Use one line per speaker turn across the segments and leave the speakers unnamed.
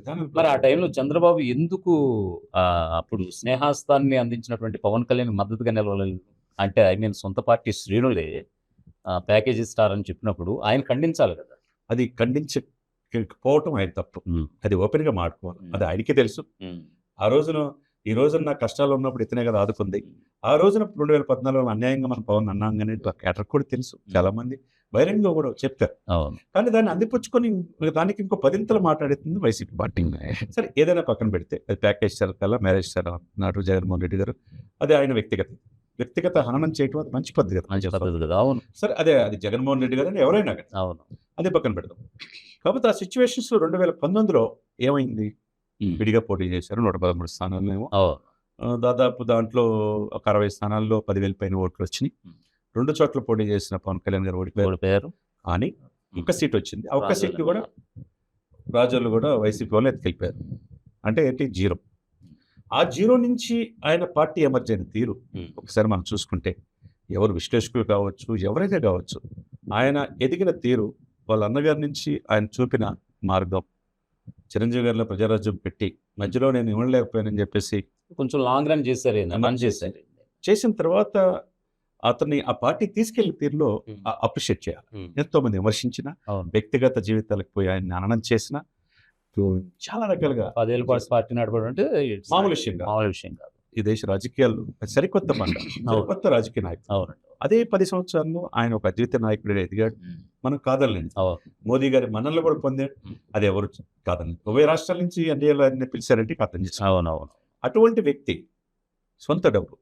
విధానం
మరి ఆ టైంలో చంద్రబాబు ఎందుకు అప్పుడు స్నేహాస్తాన్ని అందించినటువంటి పవన్ కళ్యాణ్ మద్దతుగా నిలవలేదు అంటే ఐ మీన్ సొంత పార్టీ శ్రేణులే ప్యాకేజీ స్టార్ అని చెప్పినప్పుడు ఆయన ఖండించాలి కదా.
అది ఖండించకపోవటం ఆయన తప్పు. అది ఓపెన్గా మాట్లాడుకోవాలి. అది ఆయనకే తెలుసు. ఆ రోజున ఈ రోజున నా కష్టాలు ఉన్నప్పుడు ఇతనే కదా ఆదుకుంది. ఆ రోజున రెండు వేల పద్నాలుగులో అన్యాయంగా మనం పవన్ అన్నాగానే క్యాటర్ కూడా తెలుసు చాలా మంది బహిరంగంగా కూడా చెప్తారు.
అవును.
కానీ దాన్ని అందిపుచ్చుకొని దానికి ఇంకో పదింతలు మాట్లాడుతుంది వైసీపీ పార్టీ. సరే ఏదైనా పక్కన పెడితే అది ప్యాకేజ్ సార్ కల్లా మ్యారేజ్ సార్ నాటు జగన్మోహన్ రెడ్డి గారు. అది ఆయన వ్యక్తిగత. వ్యక్తిగత హననం చేయటం అది మంచి పద్ధతి
మంచి పద్ధతి కదా అవును.
సరే అదే అది జగన్మోహన్ రెడ్డి గారు అని ఎవరైనా
అవును.
అదే పక్కన పెడదాం. కాబట్టి ఆ సిచ్యువేషన్స్లో రెండు వేల పంతొమ్మిదిలో ఏమైంది. విడిగా పోటీ చేశారు. నూట పదమూడు ఆ, దాదాపు దాంట్లో ఒక అరవై స్థానాల్లో పదివేల పైన ఓట్లు వచ్చినాయి. రెండు చోట్ల పోటీ చేసిన పవన్ కళ్యాణ్ గారు ఓడిపోయారు. కానీ ఒక్క సీట్ వచ్చింది. ఆ ఒక్క సీట్ కూడా రాజోళ్ళు కూడా వైసీపీ వాళ్ళు ఎత్తుకెళ్ళిపోయారు. అంటే ఏంటి? జీరో. ఆ జీరో నుంచి ఆయన పార్టీ ఎమర్జ్ అయిన తీరు. ఒకసారి మనం చూసుకుంటే ఎవరు విశ్లేషకులు కావచ్చు ఎవరైతే కావచ్చు ఆయన ఎదిగిన తీరు వాళ్ళ అన్నగారి నుంచి ఆయన చూపిన మార్గం చిరంజీవి గారిలో ప్రజారాజ్యం పెట్టి మధ్యలో నేను ఇవ్వలేకపోయానని చెప్పేసి
కొంచెం లాంగ్ రన్ చేశారు రన్ చేశారు
చేసిన తర్వాత అతన్ని ఆ పార్టీ తీసుకెళ్ళిన తీరులో. అప్రిషియేట్ చేయాలి. ఎంతో మంది విమర్శించిన వ్యక్తిగత జీవితాలకు పోయి ఆయన అననం చేసిన చాలా రకాలుగా
పదేళ్ళ పాటు పార్టీ నడపడం అంటే
మామూలు విషయం కాదు.
మామూలు విషయం కాదు
ఈ దేశ రాజకీయాల్లో సరికొత్త మాట సరికొత్త రాజకీయ నాయకుడు.
అవునండి.
అదే పది సంవత్సరాల్లో ఆయన ఒక అద్వితీయ నాయకుడిగా ఎదిగాడు. మనం
అవును.
మోదీ గారి మన్నలు కూడా పొందాడు. అది ఎవరు కాదని ఉభయ రాష్ట్రాల నుంచి ఎన్డీఏలో ఆయన పిలిచారంటే అర్థం
అవును
అటువంటి వ్యక్తి సొంత డబ్బు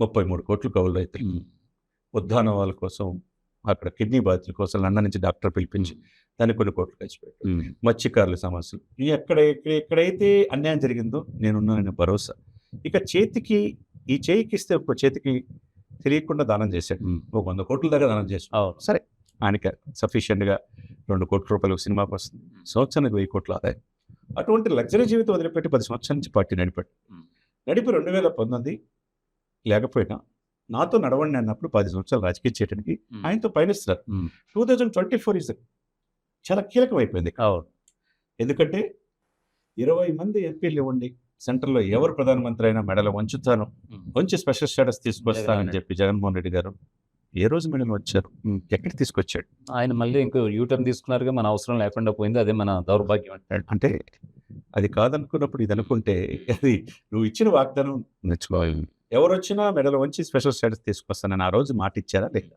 ముప్పై మూడు కోట్లు కవులు రైతులు.
ఉమ్.
ఉద్దాన వాళ్ళ కోసం అక్కడ కిడ్నీ బాధితుల కోసం లండన్ నుంచి డాక్టర్ పిలిపించి దానికి కొన్ని కోట్లు ఖర్చు. మత్స్యకారుల సమస్యలు. ఎక్కడ- ఎక్కడైతే అన్యాయం జరిగిందో నేనున్నానని భరోసా. ఇక చేతికి ఈ చేయికి ఇస్తే ఒక చేతికి తెలియకుండా దానం చేశాడు. ఒక వంద కోట్ల దాకా దానం చేశాడు. సరే ఆయనకి సఫిషియెంట్గా రెండు కోట్ల రూపాయలు ఒక సినిమాకి వస్తుంది సంవత్సరానికి వెయ్యి కోట్ల ఆదాయం. అటువంటి లగ్జరీ జీవితం వదిలిపెట్టి పది సంవత్సరాల నుంచి పార్టీ నడిపాడు. నడిపి రెండు వేల పంతొమ్మిది లేకపోయినా నాతో నడవండి అన్నప్పుడు పది సంవత్సరాలు రాజకీయం చేయడానికి. ఆయనతో పయనిస్తున్నారు.
ఉమ్.
Two thousand twenty four is చాలా కీలకం అయిపోయింది
అవును.
ఎందుకంటే ఇరవై మంది ఎంపీలు ఇవ్వండి సెంటర్లో ఎవరు ప్రధానమంత్రి అయినా మెడలు వంచుతాను. వంచి స్పెషల్ స్టేటస్ తీసుకొస్తానని చెప్పి జగన్మోహన్ రెడ్డి గారు ఏ రోజు మెడలు వచ్చారు? ఎక్కడికి తీసుకొచ్చాడు?
ఆయన మళ్ళీ ఇంకో యూటర్న్ తీసుకున్నారుగా మన అవసరం లేకుండా పోయింది అదే మన దౌర్భాగ్యం అంటాడు
అంటే అది కాదనుకున్నప్పుడు ఇది అనుకుంటే అది నువ్వు ఇచ్చిన వాగ్దానం నేర్చుకోవాలి ఎవరు వచ్చినా మెడలు వంచి స్పెషల్ స్టేటస్ తీసుకొస్తానని ఆ రోజు మాట ఇచ్చారా లేదా?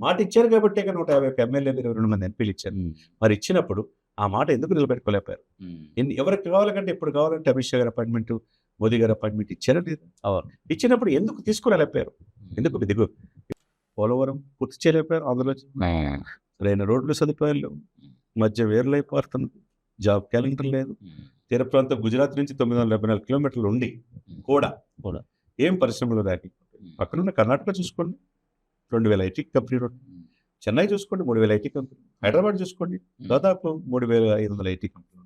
మాట ఇచ్చారు కాబట్టి ఇక నూట యాభై ఎమ్మెల్యేలు ఇరవై రెండు మంది ఎంపీలు ఇచ్చారు. మరి ఇచ్చినప్పుడు ఆ మాట ఎందుకు. ఎన్ని ఎవరికి కావాలంటే ఇప్పుడు కావాలంటే అమిత్ షా గారి అపాయింట్మెంట్ మోదీ గారి అపాయింట్మెంట్ ఇచ్చారా లేదు. ఇచ్చినప్పుడు ఎందుకు తీసుకురాలేకపోయారు ఎందుకు దిగు? పోలవరం పూర్తి చేయలేకపోయారు అందులో సరైన రోడ్లు సదుపాయాలు మధ్య వేరులై పారుతున్నది జాబ్ క్యాలెండర్ లేదు. తీర ప్రాంతం గుజరాత్ నుంచి తొమ్మిది వందల డెబ్బై నాలుగు కిలోమీటర్లు ఉండి కూడా
కూడా.
ఏం పరిశ్రమలు దాటి పక్కనున్న కర్ణాటక చూసుకోండి. రెండు వేల ఐటీ కంపెనీ రోడ్ చెన్నై చూసుకోండి మూడు వేల ఐటీ కంపెనీ హైదరాబాద్ చూసుకోండి. దాదాపు మూడు వేల ఐదు వందల ఐటీ కంపెనీ